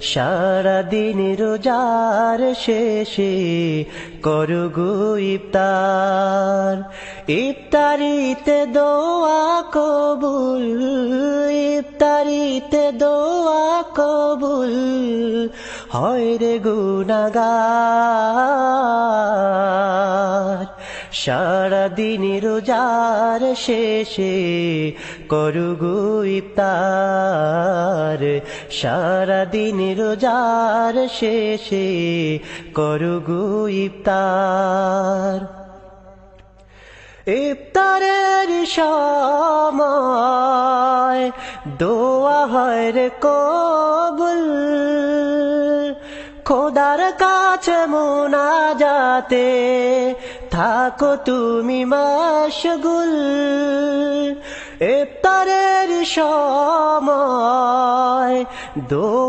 সারাদিন রোজার শেষে করগু ইফতার। ইফতারিতে দোয়া কবুল, ইফতারিতে দোয়া কবুল, হয় রে গুনাগার। সারাদিন রোজার শেষে করুগু ইফতার। সারাদিন রোজার শেষে করুগু ইফতার। ইফতারের সময় দোয়া হয় রে কবুল। খোদার কাছে মোনাজাতে থাকো তুমি মাশগুল। ইফতারের সময় দোয়া